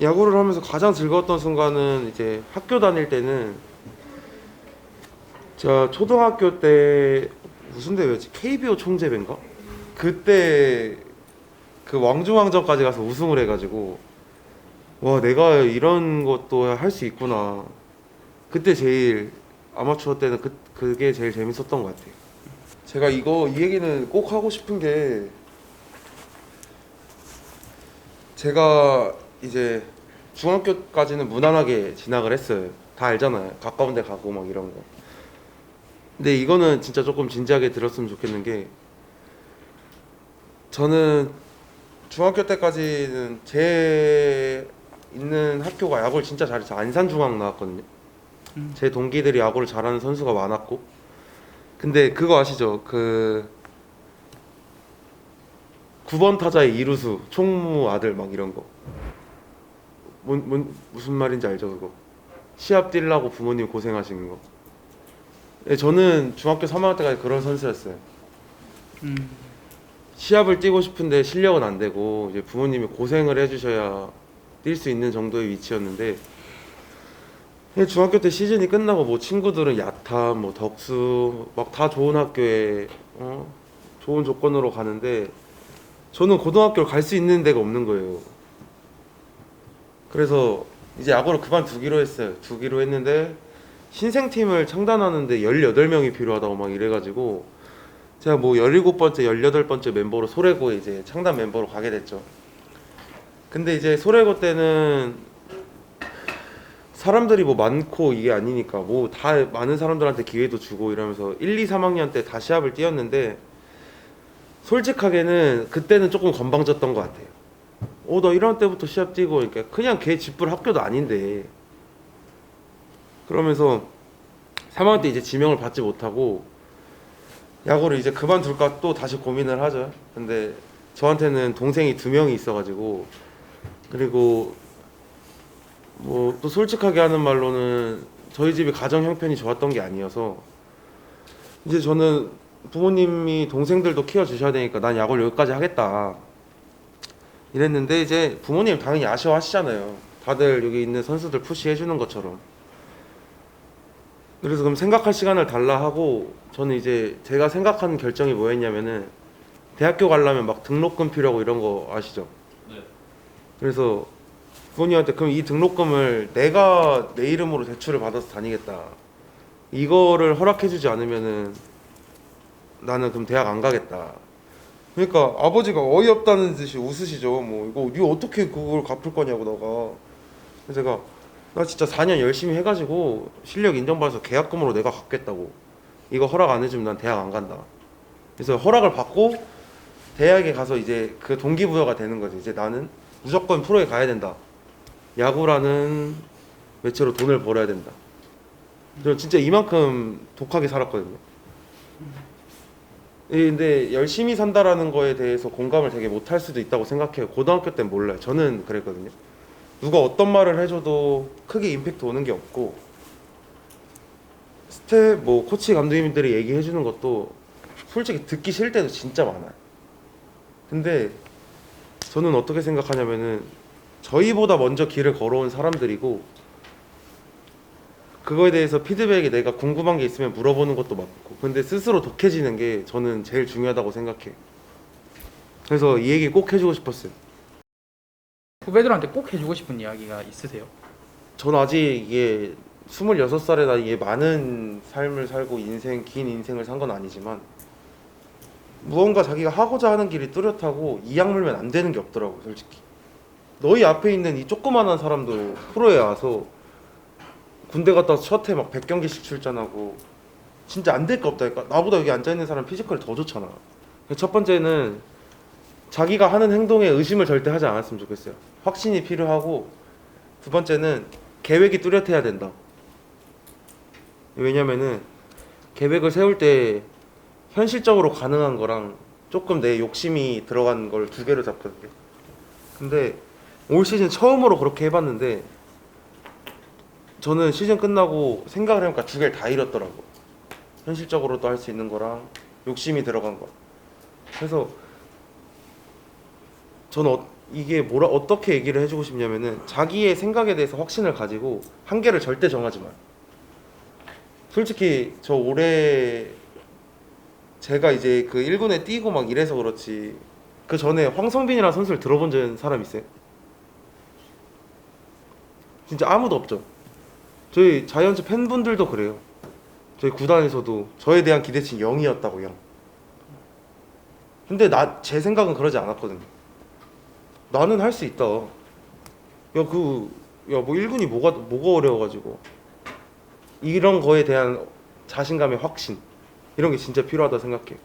야구를 하면서 가장 즐거웠던 순간은 이제 학교 다닐 때는 제가 초등학교 때 무슨 대회였지? KBO 총재배인가? 그때 그 왕중왕전까지 가서 우승을 해가지고 와 내가 이런 것도 할 수 있구나. 그때 제일 아마추어 때는 그 그게 제일 재밌었던 것 같아요. 제가 이거 이 얘기는 꼭 하고 싶은 게 제가 이제 중학교까지는 무난하게 진학을 했어요. 다 알잖아요. 가까운 데 가고 막 이런 거. 근데 이거는 진짜 조금 진지하게 들었으면 좋겠는 게 저는 중학교 때까지는 제 있는 학교가 야구를 진짜 잘해서 안산중앙 나왔거든요. 음. 제 동기들이 야구를 잘하는 선수가 많았고 근데 그거 아시죠? 그 9번 타자의 이루수, 총무 아들 막 이런 거. 뭔, 뭔 무슨 말인지 알죠, 그거? 시합 뛰려고 부모님 고생하시는 거. 예, 저는 중학교 3학년 때까지 그런 선수였어요. 음. 시합을 뛰고 싶은데 실력은 안 되고 이제 부모님이 고생을 해주셔야 뛸 수 있는 정도의 위치였는데 그냥 중학교 때 시즌이 끝나고 뭐 친구들은 야타, 뭐 덕수 막 다 좋은 학교에 어, 좋은 조건으로 가는데 저는 고등학교를 갈 수 있는 데가 없는 거예요. 그래서 이제 야구를 그만두기로 했어요. 두기로 했는데 신생팀을 창단하는데 18명이 필요하다고 막 이래가지고 제가 뭐 17번째, 18번째 멤버로 소래고에 이제 창단 멤버로 가게 됐죠. 근데 이제 소래고 때는 사람들이 뭐 많고 이게 아니니까 뭐 다 많은 사람들한테 기회도 주고 이러면서 1, 2, 3학년 때 다 시합을 뛰었는데 솔직하게는 그때는 조금 건방졌던 것 같아요. 어, 나 1학년 때부터 시합 뛰고 그러니까 그냥 걔 집불 학교도 아닌데 그러면서 3학년 때 이제 지명을 받지 못하고 야구를 이제 그만둘까 또 다시 고민을 하죠. 근데 저한테는 동생이 두 명이 있어가지고 그리고 뭐 또 솔직하게 하는 말로는 저희 집이 가정 형편이 좋았던 게 아니어서 이제 저는 부모님이 동생들도 키워 주셔야 되니까 난 야구를 여기까지 하겠다 이랬는데 이제 부모님 당연히 아쉬워하시잖아요. 다들 여기 있는 선수들 푸시해 주는 것처럼. 그래서 그럼 생각할 시간을 달라 하고 저는 이제 제가 생각하는 결정이 뭐였냐면은 대학교 가려면 막 등록금 필요하고 이런 거 아시죠? 네. 그래서 부모님한테 그럼 이 등록금을 내가 내 이름으로 대출을 받아서 다니겠다. 이거를 허락해주지 않으면은 나는 그럼 대학 안 가겠다. 그러니까 아버지가 어이없다는 듯이 웃으시죠. 뭐 이거 니 어떻게 그걸 갚을 거냐고 너가. 그래서 제가 나 진짜 4년 열심히 해가지고 실력 인정받아서 계약금으로 내가 갚겠다고. 이거 허락 안 해주면 난 대학 안 간다. 그래서 허락을 받고 대학에 가서 이제 그 동기부여가 되는 거지. 이제 나는 무조건 프로에 가야 된다. 야구라는 매체로 돈을 벌어야 된다. 저 진짜 이만큼 독하게 살았거든요. 예, 근데 열심히 산다라는 거에 대해서 공감을 되게 못 할 수도 있다고 생각해요. 고등학교 땐 몰라요. 저는 그랬거든요. 누가 어떤 말을 해줘도 크게 임팩트 오는 게 없고 스텝 뭐 코치 감독님들이 얘기해 주는 것도 솔직히 듣기 싫을 때도 진짜 많아요. 근데 저는 어떻게 생각하냐면은 저희보다 먼저 길을 걸어온 사람들이고 그거에 대해서 피드백이 내가 궁금한 게 있으면 물어보는 것도 맞고 근데 스스로 독해지는 게 저는 제일 중요하다고 생각해요. 그래서 이 얘기 꼭 해주고 싶었어요. 후배들한테 꼭 해주고 싶은 이야기가 있으세요? 전 아직 이게 26살에 나이에 많은 삶을 살고 인생 긴 인생을 산 건 아니지만 무언가 자기가 하고자 하는 길이 뚜렷하고 이악 물면 안 되는 게 없더라고 솔직히 너희 앞에 있는 이 조그만한 사람도 프로에 와서 군대 갔다 와서 첫해 막 100경기씩 출전하고 진짜 안 될 거 없다니까 나보다 여기 앉아있는 사람 피지컬이 더 좋잖아 첫 번째는 자기가 하는 행동에 의심을 절대 하지 않았으면 좋겠어요 확신이 필요하고 두 번째는 계획이 뚜렷해야 된다. 왜냐면은 계획을 세울 때 현실적으로 가능한 거랑 조금 내 욕심이 들어간 걸 두 개로 잡거든요. 근데 올 시즌 처음으로 그렇게 해봤는데 저는 시즌 끝나고 생각을 해보니까 두 개를 다 잃었더라고. 현실적으로도 할 수 있는 거랑 욕심이 들어간 거. 그래서 저는 어- 이게 뭐라 어떻게 얘기를 해주고 싶냐면은 자기의 생각에 대해서 확신을 가지고 한계를 절대 정하지 마. 솔직히 저 올해 제가 이제 그 1군에 뛰고 막 이래서 그렇지 그 전에 황성빈이라는 선수를 들어본 적 사람 있어요? 진짜 아무도 없죠. 저희 자이언츠 팬분들도 그래요. 저희 구단에서도 저에 대한 기대치는 0이었다고 0. 근데 나 제 생각은 그러지 않았거든요. 나는 할 수 있다. 야 그 야 뭐 1군이 뭐가 뭐가 어려워가지고 이런 거에 대한 자신감의 확신 이런 게 진짜 필요하다 생각해.